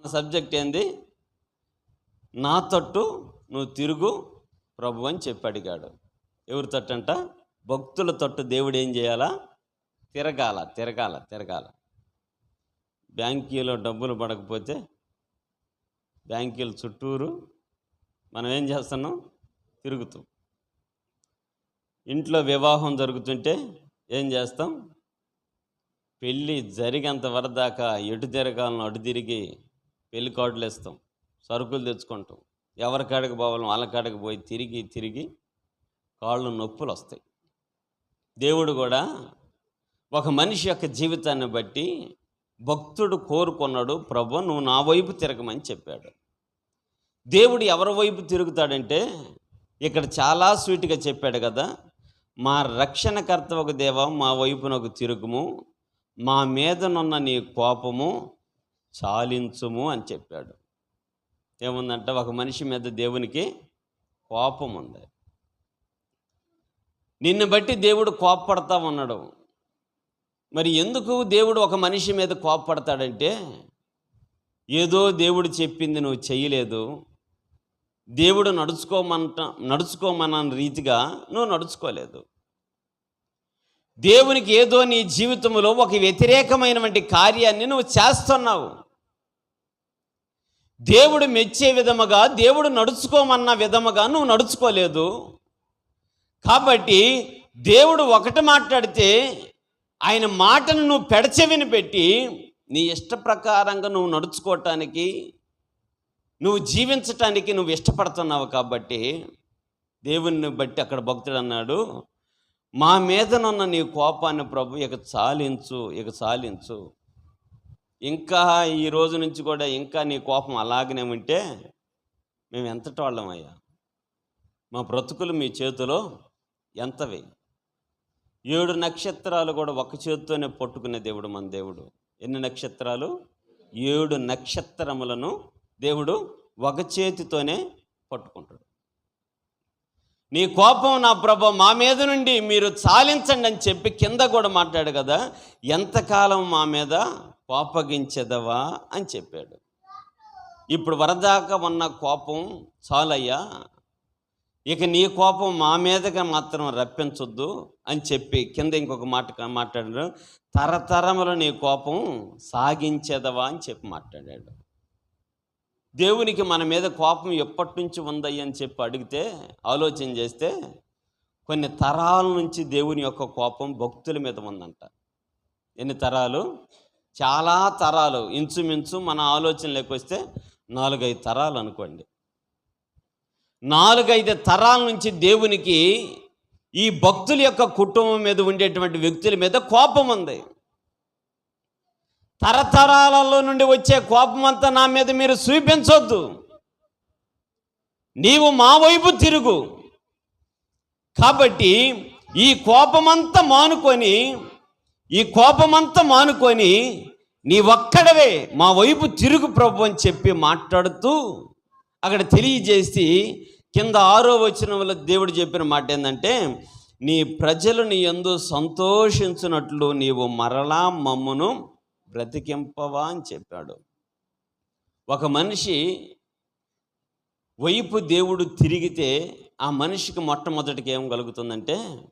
మన సబ్జెక్ట్ ఏంది? నా తట్టు నువ్వు తిరుగు ప్రభు అని చెప్పి అడిగాడు. ఎవరి తట్టు అంట భక్తుల తట్టు దేవుడు ఏం చేయాలా? తిరగాల తిరగాల తిరగాల. బ్యాంకీలో డబ్బులు పడకపోతే బ్యాంకీల చుట్టూరు మనం ఏం చేస్తున్నాం? తిరుగుతాం. ఇంట్లో వివాహం జరుగుతుంటే ఏం చేస్తాం? పెళ్ళి జరిగేంత వరదాకా ఎటు తిరగాలను అటు తిరిగి పెళ్ళి కార్డులు వేస్తాం. సరుకులు తెచ్చుకుంటాం. ఎవరి కాడికి పోవాలో వాళ్ళ కాడికి పోయి తిరిగి తిరిగి కాళ్ళు నొప్పులు వస్తాయి. దేవుడు కూడా ఒక మనిషి యొక్క జీవితాన్ని బట్టి భక్తుడు కోరుకున్నాడు ప్రభు నువ్వు నా వైపు తిరగమని చెప్పాడు. దేవుడు ఎవరి వైపు తిరుగుతాడంటే ఇక్కడ చాలా స్వీట్గా చెప్పాడు కదా మా రక్షణకర్త ఒక దేవ మా వైపునకు తిరుగుము మా మీదనున్న నీ కోపము చాలించుము అని చెప్పాడు. ఏముందంటే? ఒక మనిషి మీద దేవునికి కోపం ఉంది. నిన్ను బట్టి దేవుడు కోపపడతా ఉన్నాడు. మరి ఎందుకు దేవుడు ఒక మనిషి మీద కోపపడతాడంటే ఏదో దేవుడు చెప్పింది నువ్వు చేయలేదు. దేవుడు నడుచుకోమంట నడుచుకోమన్న రీతిగా నువ్వు నడుచుకోలేదు. దేవునికి ఏదో నీ జీవితంలో ఒక వ్యతిరేకమైనటువంటి కార్యాన్ని నువ్వు చేస్తున్నావు. దేవుడు మెచ్చే విధముగా దేవుడు నడుచుకోమన్న విధముగా నువ్వు నడుచుకోలేదు. కాబట్టి దేవుడు ఒకటి మాట్లాడితే ఆయన మాటను నువ్వు పెడచెవిని పెట్టి నీ ఇష్ట ప్రకారంగా నువ్వు నడుచుకోవటానికి నువ్వు జీవించటానికి నువ్వు ఇష్టపడుతున్నావు కాబట్టి దేవుణ్ణి బట్టి అక్కడ భక్తుడు అన్నాడు. మా మీదనున్న నీ కోపాన్ని ప్రభు ఇక చాలించు ఇక చాలించు. ఇంకా ఈ రోజు నుంచి కూడా ఇంకా నీ కోపం అలాగనే ఉంటే మేము ఎంతటి వాళ్ళమయ్యా? మా బ్రతుకులు మీ చేతిలో ఎంతవి? ఏడు నక్షత్రాలు కూడా ఒక చేతితోనే పట్టుకునే దేవుడు మన దేవుడు. ఎన్ని నక్షత్రాలు? ఏడు నక్షత్రములను దేవుడు ఒక చేతితోనే పట్టుకుంటాడు. నీ కోపం నా ప్రభ మా మీద నుండి మీరు చాలించండి అని చెప్పి కింద కూడా మాట్లాడు కదా ఎంతకాలం మా మీద కోపగించదవా అని చెప్పాడు. ఇప్పుడు వరదాకా ఉన్న కోపం చాలయ్యా ఇక నీ కోపం మా మీదగా మాత్రం రప్పించొద్దు అని చెప్పి కింద ఇంకొక మాట మాట్లాడాడు. తరతరములు నీ కోపం సాగించేదవా అని చెప్పి మాట్లాడాడు. దేవునికి మన మీద కోపం ఎప్పటి నుంచి ఉందయ్య అని చెప్పి అడిగితే ఆలోచన చేస్తే కొన్ని తరాల నుంచి దేవుని యొక్క కోపం భక్తుల మీద ఉందంట. ఎన్ని తరాలు? చాలా తరాలు. ఇంచుమించు మన ఆలోచన వస్తే నాలుగైదు తరాలు అనుకోండి. నాలుగైదు తరాల నుంచి దేవునికి ఈ భక్తుల యొక్క కుటుంబం మీద ఉండేటువంటి వ్యక్తుల మీద కోపం ఉంది. తరతరాలలో నుండి వచ్చే కోపం అంతా నా మీద మీరు చూపించొద్దు. నీవు మా వైపు తిరుగు. కాబట్టి ఈ కోపమంతా మానుకొని ఈ కోపమంతా మానుకొని నీ ఒక్కడవే మా వైపు తిరుగు ప్రభు అని చెప్పి మాట్లాడుతూ అక్కడ తెలియజేసి కింద ఆరో వచ్చిన వల్ల దేవుడు చెప్పిన మాట ఏంటంటే నీ ప్రజలు నీ ఎందు సంతోషించినట్లు నీవు మరలా మమ్మును బ్రతికింపవా అని చెప్పాడు. ఒక మనిషి వైపు దేవుడు తిరిగితే ఆ మనిషికి మొట్టమొదటికి ఏం కలుగుతుందంటే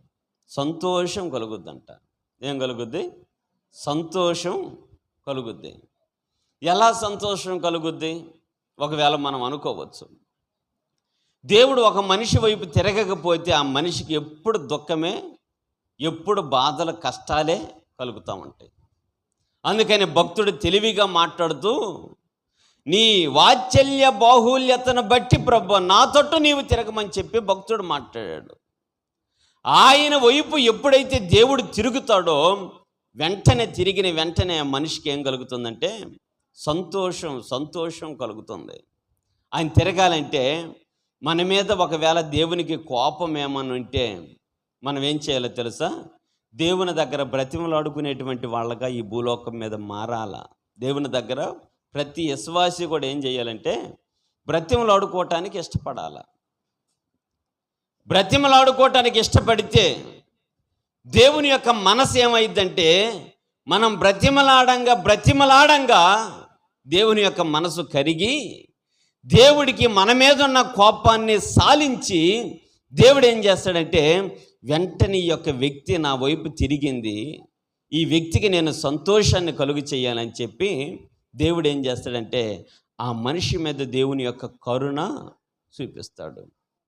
సంతోషం కలుగుద్దంట. ఏం కలుగుద్ది? సంతోషం కలుగుద్ది. ఎలా సంతోషం కలుగుద్ది? ఒకవేళ మనం అనుకోవచ్చు. దేవుడు ఒక మనిషి వైపు తిరగకపోతే ఆ మనిషికి ఎప్పుడు దుఃఖమే ఎప్పుడు బాధల కష్టాలే కలుగుతూ ఉంటాయి. అందుకని భక్తుడు తెలివిగా మాట్లాడుతూ నీ వాత్సల్య బాహుల్యతను బట్టి ప్రభు నా తట్టు నీవు తిరగమని చెప్పి భక్తుడు మాట్లాడాడు. ఆయన వైపు ఎప్పుడైతే దేవుడు తిరుగుతాడో వెంటనే తిరిగిన వెంటనే మనిషికి ఏం కలుగుతుందంటే సంతోషం సంతోషం కలుగుతుంది. ఆయన తిరగాలంటే మన మీద ఒకవేళ దేవునికి కోపం ఏమని ఉంటే మనం ఏం చేయాలో తెలుసా? దేవుని దగ్గర బ్రతిమలాడుకునేటువంటి వాళ్ళగా ఈ భూలోకం మీద మారాల. దేవుని దగ్గర ప్రతి విశ్వాసి కూడా ఏం చేయాలంటే బ్రతిమలాడుకోవటానికి ఇష్టపడాల. బ్రతిమలాడుకోవటానికి ఇష్టపడితే దేవుని యొక్క మనసు ఏమైందంటే మనం బ్రతిమలాడంగా బ్రతిమలాడంగా దేవుని యొక్క మనసు కరిగి దేవుడికి మన మీద ఉన్న కోపాన్ని సాలించి దేవుడు ఏం చేస్తాడంటే వెంటనే ఈ యొక్క వ్యక్తి నా వైపు తిరిగింది. ఈ వ్యక్తికి నేను సంతోషాన్ని కలుగు చేయాలని చెప్పి దేవుడు ఏం చేస్తాడంటే ఆ మనిషి మీద దేవుని యొక్క కరుణ చూపిస్తాడు.